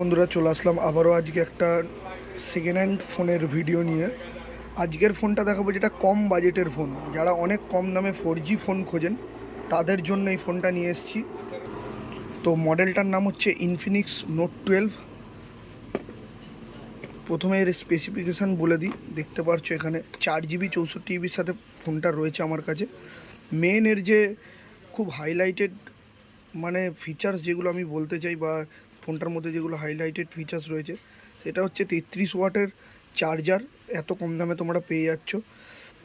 বন্ধুরা, চলে আসলাম আবারও আজকে একটা সেকেন্ড হ্যান্ড ফোনের ভিডিও নিয়ে। আজকের ফোনটা দেখাবো যেটা কম বাজেটের ফোন যারা অনেক কম দামে ফোর জি ফোন খোঁজেন, তাদের জন্য এই ফোনটা নিয়ে এসেছি। তো মডেলটার নাম হচ্ছে ইনফিনিক্স নোট টুয়েলভ প্রথমে এর স্পেসিফিকেশান বলে দিই। দেখতে পারছ এখানে চার জিবি চৌষট্টি জিবির সাথে ফোনটা রয়েছে আমার কাছে। মেন এর যে খুব হাইলাইটেড মানে ফিচার্স যেগুলো আমি বলতে চাই বা ফোনটার মধ্যে যেগুলো হাইলাইটেড ফিচার্স রয়েছে, সেটা হচ্ছে তেত্রিশ ওয়াটের চার্জার এত কম দামে তোমরা পেয়ে যাচ্ছ।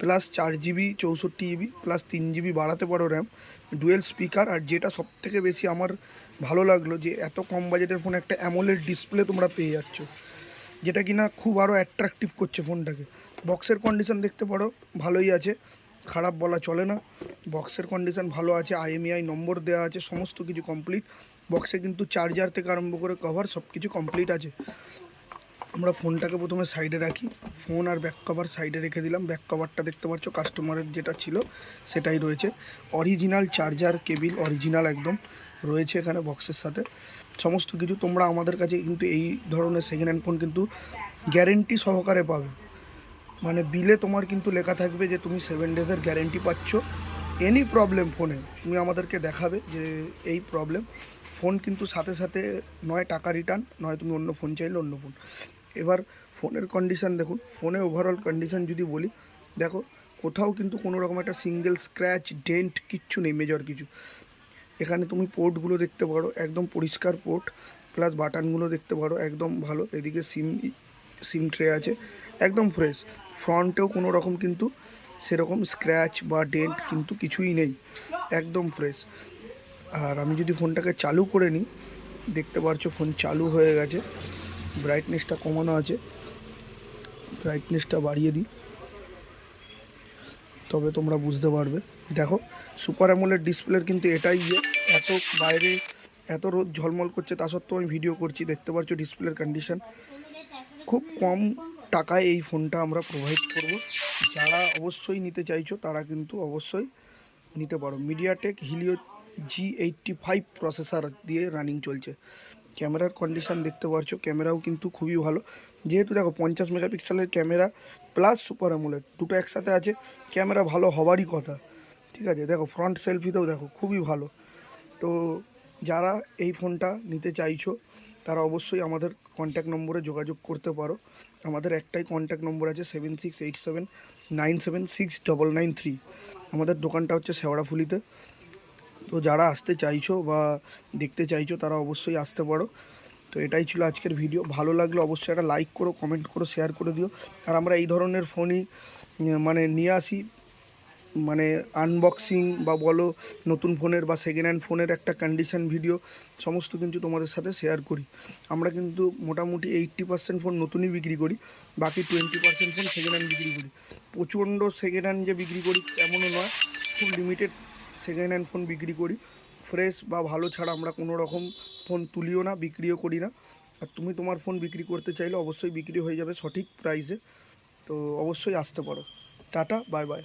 প্লাস চার জিবি চৌষট্টি জিবি প্লাস তিন জিবি বাড়াতে পারো র্যাম ডুয়েল স্পিকার আর যেটা সব থেকে বেশি আমার ভালো লাগল যে এত কম বাজেটের ফোন একটা অ্যামোলেড ডিসপ্লে তোমরা পেয়ে যাচ্ছ, যেটা কিনা খুব আরও অ্যাট্রাকটিভ করছে ফোনটাকে বক্সের কন্ডিশন দেখতে পারো, ভালোই আছে, খারাপ বলা চলে না। বক্সের কন্ডিশন ভালো আছে আইএমইআই নম্বর দেওয়া আছে, সমস্ত কিছু কমপ্লিট বক্সে কিন্তু চার্জার থেকে আরম্ভ করে কভার সব কিছু কমপ্লিট আছে। আমরা ফোনটাকে প্রথমে সাইডে রাখি। ফোন আর ব্যাক কভার সাইডে রেখে দিলাম। ব্যাক কভারটা দেখতে পাচ্ছ কাস্টমারের যেটা ছিল, সেটাই রয়েছে। অরিজিনাল চার্জার কেবিল অরিজিনাল একদম রয়েছে এখানে বক্সের সাথে। সমস্ত কিছু তোমরা আমাদের কাছে কিন্তু এই ধরনের সেকেন্ড হ্যান্ড ফোন কিন্তু গ্যারেন্টি সহকারে পাবে। মানে বিলে তোমার কিন্তু লেখা থাকবে যে তুমি সেভেন ডেজের গ্যারেন্টি পাচ্ছ। এনি প্রবলেম ফোনে তুমি আমাদেরকে দেখাবে যে এই প্রবলেম ফোন কিন্তু সাথে সাথে নয় টাকা রিটার্ন, নয় তুমি অন্য ফোন চাইলে অন্য ফোন। এবার ফোনের কন্ডিশন দেখুন, ফোনে ওভারঅল কন্ডিশান যদি বলি, দেখো কোথাও কিন্তু কোনো রকম একটা সিঙ্গেল স্ক্র্যাচ ডেন্ট কিচ্ছু নেই মেজর কিছু। এখানে তুমি পোর্টগুলো দেখতে পারো, একদম পরিষ্কার পোর্ট প্লাস বাটনগুলো দেখতে পারো, একদম ভালো। এদিকে সিম সিম ট্রে আছে, একদম ফ্রেশ ফ্রন্টেও কোনো রকম কিন্তু সেরকম স্ক্র্যাচ বা ডেন্ট কিন্তু কিছুই নেই, একদম ফ্রেশ আর আমি যদি ফোনটাকে চালু করে নিই, দেখতে পারছ ফোন চালু হয়ে গেছে। ব্রাইটনেসটা কমানো আছে। ব্রাইটনেসটা বাড়িয়ে দিই। তবে তোমরা বুঝতে পারবে। দেখো সুপার অ্যামোলের ডিসপ্লের কিন্তু এটাই যে এত বাইরে এত রোদ ঝলমল করছে, তা সত্ত্বেও আমি ভিডিও করছি। দেখতে পাচ্ছ ডিসপ্লের কন্ডিশন খুব কম টাকায় এই ফোনটা আমরা প্রোভাইড করব। যারা অবশ্যই নিতে চাইছো, তারা কিন্তু অবশ্যই নিতে পারো। MediaTek Helio G eighty five processor দিয়ে রানিং চলছে। ক্যামেরার কন্ডিশন দেখতে পাচ্ছ ক্যামেরাও কিন্তু খুবই ভালো। যেহেতু দেখো পঞ্চাশ মেগাপিক্সেলের ক্যামেরা প্লাস সুপার অ্যামোলেড দুটো একসাথে আছে ক্যামেরা ভালো হবারই কথা। ঠিক আছে, দেখো ফ্রন্ট সেলফিতেও দেখো খুবই ভালো। তো যারা এই ফোনটা নিতে চাইছো, তারা অবশ্যই আমাদের কন্ট্যাক্ট নম্বরে যোগাযোগ করতে পারো। আমাদের একটাই কন্ট্যাক্ট নম্বর আছে seven six eight seven nine seven six double nine three আমাদের দোকানটা হচ্ছে শেওড়াফুলিতে। তো যারা আসতে চাইছো বা দেখতে চাইছো, তারা অবশ্যই আসতে পারো। তো এটাই ছিল আজকের ভিডিও। ভালো লাগলে অবশ্যই একটা লাইক করো কমেন্ট করো শেয়ার করে দিও। আর আমরা এই ধরনের ফোনই মানে নিয়ে আসি মানে আনবক্সিং বা বলো নতুন ফোনের বা সেকেন্ড হ্যান্ড ফোনের একটা কন্ডিশন ভিডিও সমস্ত কিন্তু তোমাদের সাথে শেয়ার করি। আমরা কিন্তু মোটামুটি এইট্টি পার্সেন্ট ফোন নতুনই বিক্রি করি, বাকি twenty percent phone second hand বিক্রি করি। প্রচণ্ড সেকেন্ড হ্যান্ড যে বিক্রি করি এমনও নয়, খুব লিমিটেড সেকেন্ড হ্যান্ড ফোন বিক্রি করি। ফ্রেশ বা ভালো ছাড়া আমরা কোনো রকম ফোন তুলিও না, বিক্রিও করি না। আর তুমি তোমার ফোন বিক্রি করতে চাইলে অবশ্যই বিক্রি হয়ে যাবে সঠিক প্রাইসে তো অবশ্যই আসতে পারো। Tata bye bye